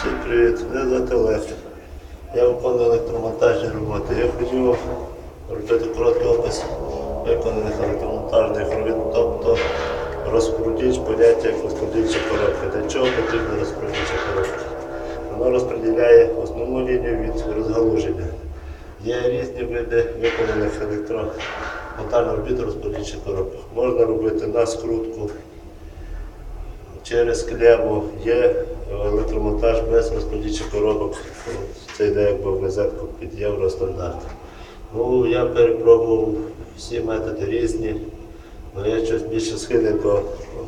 Всім привіт, мене звати Олег. Я виконую електромонтажні роботи. Я хотів робити короткий опис виконаних електромонтажних робіт, тобто розподіч поняття як розподільча коробка. Для чого потрібна розподільча коробка? Вона розподіляє основну лінію від розгалуження. Є різні види виконаних електромонтажних робіт розподільчих коробок. Можна робити на скрутку, через клему є електромонтаж без розподільчих коробок. Це йде якби в розетку під євростандарт. Ну, я перепробував всі методи різні, але я щось більше схильний до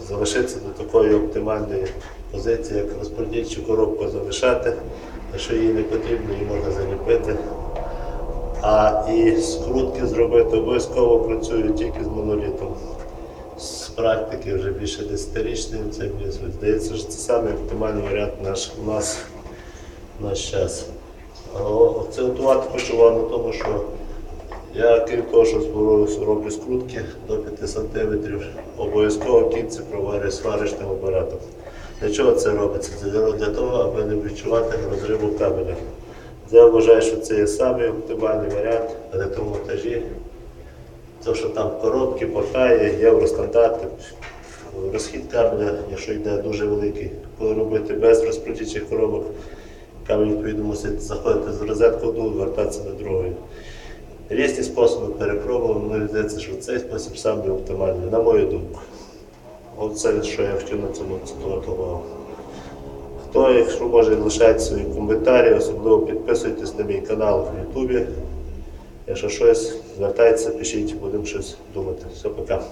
залишитися до такої оптимальної позиції, як розподільчу коробку залишати, якщо їй не потрібно, її можна заліпити. А і скрутки зробити обов'язково працюю тільки з монолітом практики вже більше десятирічним, це мені здається, що це самий оптимальний варіант наш, у нас наш час. Акцентувати хочу вам на тому, що я крім того, що збору- роблю скрутки до 5 см, обов'язково кінці проварю сварочним апаратом. Для чого це робиться? Це для того, аби не відчувати розриву кабеля. Я вважаю, що це є самий оптимальний варіант електромонтажі. Те, що там коробки, пахає, євростандарти, розхід кабеля, якщо йде дуже великий, коли робити без розподільчих коробок, кабель відповідно мусить заходити з розетку одну, вертатися до другої. Різні способи перепробував, мені здається, що цей спосіб самий оптимальний, на мою думку. Оце, що я хотів на цьому акцентувати увагу. Хто, якщо може, лишайте свої коментарі, особливо підписуйтесь на мій канал в Ютубі. Якщо щось, звертається, пишіть, будемо щось думати. Все, пока.